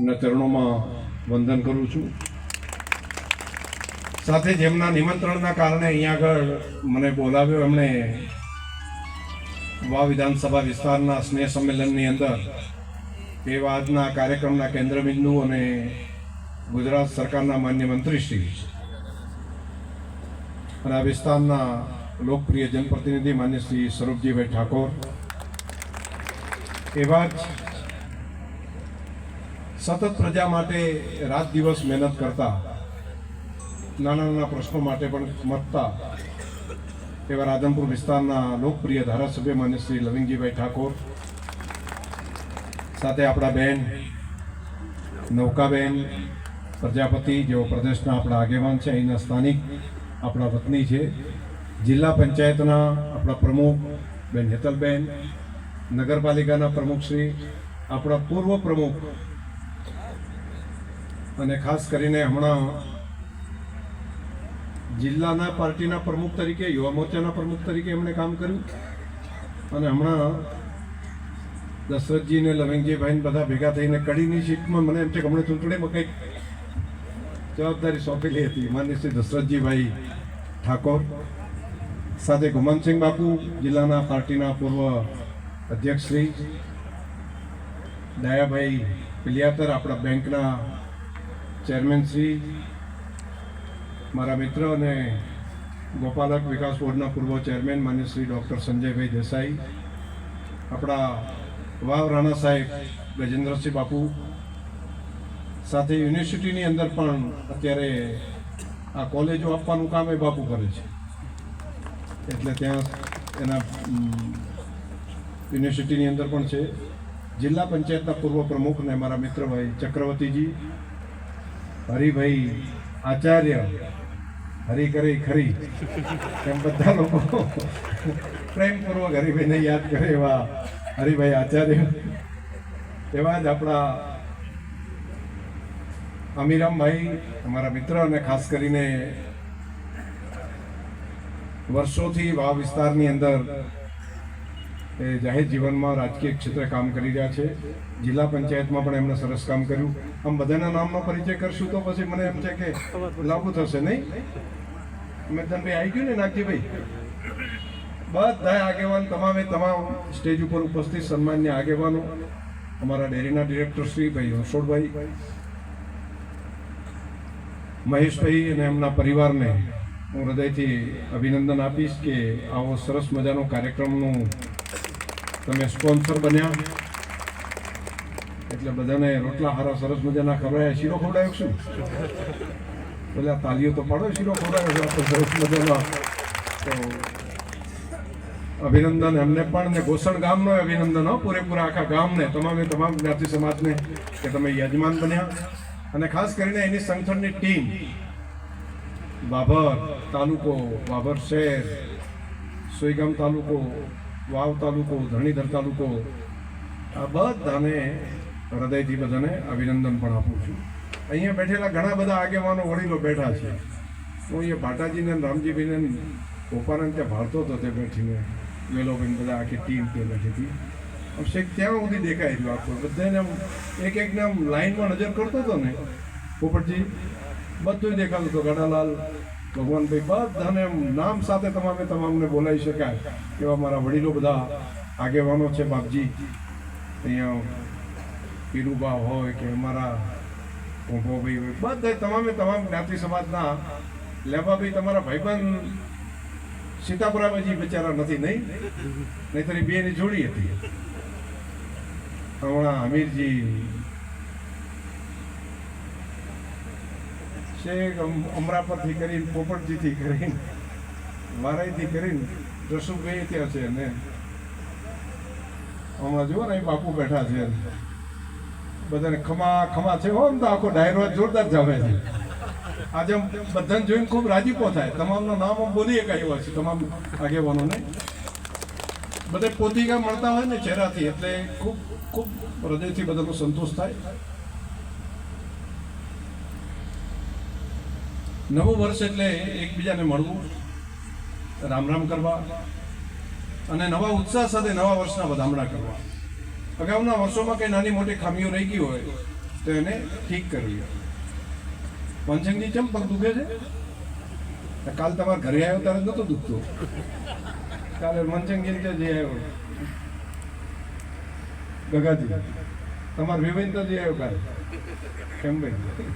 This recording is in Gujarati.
એમના ચરણોમાં વંદન કરું છું. સાથે જેમના નિમંત્રણના કારણે અહીંયા આગળ મને બોલાવ્યો એમણે વા વિધાનસભા વિસ્તારના સ્નેહ સંમેલનની અંદર એ વાતના કાર્યક્રમના કેન્દ્રબિંદુ અને ગુજરાત સરકારના માન્ય મંત્રીશ્રી અને આ વિસ્તારના લોકપ્રિય જનપ્રતિનિધિ માન્ય શ્રી સ્વરૂપજીભાઈ ઠાકોર. એવા જ સતત પ્રજા માટે રાત દિવસ મહેનત કરતા, નાના નાના પ્રશ્નો માટે પણ મતતા એવા રાધનપુર વિસ્તારના લોકપ્રિય ધારાસભ્ય માન્ય શ્રી લવિંગજીભાઈ ઠાકોર, સાથે આપણા બેન, નૌકાબેન, પ્રજાપતિ જેઓ પ્રદેશના આપણા આગેવાન છે, અહીંના સ્થાનિક આપણા વતની છે, જિલ્લા પંચાયતના આપણા પ્રમુખ બેન હેતલબેન, નગરપાલિકાના પ્રમુખશ્રી આપણા પૂર્વ પ્રમુખ અને ખાસ કરીને હમણાં જિલ્લાના પાર્ટીના પ્રમુખ તરીકે, યુવા મોરચાના પ્રમુખ તરીકે એમણે કામ કર્યું. અને હમણાં દશરથજી ને લવિંગજીભાઈ બધા ભેગા થઈને કડીની સીટમાં મને એમ છે કે હમણાં ચૂંટણીમાં કંઈક જવાબદારી સોંપેલી હતી. માન્ય શ્રી દશરથજીભાઈ ઠાકોર સાથે ગુમનસિંહ બાપુ, જિલ્લાના પાર્ટીના પૂર્વ અધ્યક્ષ શ્રી દયાભાઈ પિલિયાતર આપણા બેંકના ચેરમેન શ્રી, મારા મિત્ર અને ગોપાલક વિકાસ બોર્ડના પૂર્વ ચેરમેન માન્ય શ્રી ડૉક્ટર સંજયભાઈ દેસાઈ, આપણા વાવ રાણા સાહેબ ગજેન્દ્રસિંહ બાપુ, સાથે યુનિવર્સિટીની અંદર પણ અત્યારે આ કોલેજો આપવાનું કામ એ બાપુ કરે છે. એટલે ત્યાં એના યુનિવર્સિટીની અંદર પણ છે. જિલ્લા પંચાયતના પૂર્વ પ્રમુખ ને મારા મિત્રભાઈ ચક્રવર્તીજી હરિભાઈ આચાર્ય હરી કરે ખરી. એમ બધા લોકો પ્રેમપૂર્વક હરિભાઈને યાદ કરે એવા હરિભાઈ આચાર્ય. એવા જ આપણા અમીરામભાઈ, અમારા મિત્ર અને ખાસ કરીને વર્ષોથી વાવ વિસ્તારની અંદર એ જાહેર જીવનમાં રાજકીય ક્ષેત્રે કામ કરી રહ્યા છે. જિલ્લા પંચાયતમાં પણ એમણે સરસ કામ કર્યું. આમ બધાના નામનો પરિચય કરશું તો પછી મને એમ છે કે લાગુ થશે, નહીં? મેદનભાઈ આવી ગયું ને નાગજીભાઈ? બધા આગેવાન, તમામે તમામ સ્ટેજ ઉપર ઉપસ્થિત સન્માન્ય આગેવાનો, અમારા ડેરીના ડિરેક્ટર શ્રી ભાઈ રસોડભાઈ મહેશભાઈ અને એમના પરિવારને હું હૃદયથી અભિનંદન આપીશ કે આવો સરસ મજાનો કાર્યક્રમનું તમે સ્પોન્સર બન્યા. એટલે બધાને રોટલા હારા સરસ મજાના ખવડાયા શીરો ખવડાયો શું? પેલા તાલીઓ તો પાડો, શીરો ખવડાયો સરસ મજાનો. તો અભિનંદન એમને પણ ને ગોસણ ગામનો અભિનંદન, હો, પૂરેપૂરા આખા ગામને, તમામે તમામ જ્ઞાતિ સમાજને કે તમે યજમાન બન્યા. અને ખાસ કરીને એની સંગઠનની ટીમ બાબર તાલુકો બાબર શહેર, સોઈગામ તાલુકો વાવ તાલુકો, ધરણીધર તાલુકો, આ બધાને હૃદયથી બધાને અભિનંદન પણ આપું છું. અહીંયા બેઠેલા ઘણા બધા આગેવાનો, વડીલો બેઠા છે. હું અહીંયા ભાટાજીને રામજીભાઈને ગોપાલને ત્યાં ભાળતો હતો તે બેઠીને. વેલોબેન બધા આખી ટીમ તે બેઠી હતી. શેખ ત્યાં સુધી દેખાય રહ્યું આખું. બધાને એક એકને આમ લાઈનમાં નજર કરતો હતો ને. પોપટજી બધું દેખાતું હતું. ગડાલાલ ભગવાનભાઈ, બધાને એમ નામ સાથે તમામે તમામને બોલાવી શકાય એવા મારા વડીલો બધા આગેવાનો છે, બાપજી. અહીંયા પીરુબા હોય કે અમારા ઊંભોભાઈ હોય બધા તમામે તમામ જ્ઞાતિ સમાજના લેબાભાઈ તમારા ભાઈબંધ સીતાપુરાબાજી બિચારા નથી, નહીં? નહીં તરી બેની જોડી હતી. હમણાં હમીરજી અમ- અમરાપરથી કરીને પોપટજીથી કરીને વારાઈથી કરીને રસુભાઈ ત્યાં છે ને હમણાં જુઓ ને બાપુ બેઠા છે બધાને ખમા ખમા છે હો તો આખો ડાયરો જોરદાર જામે છે. આજે બધાને જોઈને ખૂબ રાજીપો થાય. તમામનું નામ આમ બોલી શકાય એવા છે, તમામ આગેવાનોને. બધા પોતિકા મળતા હોય ને ચહેરાથી, એટલે ખૂબ ખૂબ હૃદયથી બધાનો સંતોષ થાય. નવું વર્ષ એટલે એકબીજાને મળવું, રામ રામ કરવા અને નવા ઉત્સાહ સાથે નવા વર્ષના વધામણા કરવા. અગાઉના વર્ષોમાં કંઈ નાની મોટી ખામીઓ રહી ગઈ હોય, તો એને ઠીક કરવી. પંચંગજી ચમ પગ દુખે છે? કાલ તમારા ઘરે આવ્યો ત્યારે નહોતું દુખતો. કાલે મનચંગી રીતે જઈ આવ્યો. ગગાજી, તમારા વિવેન તો આવ્યો કાલે. કેમ ભાઈ?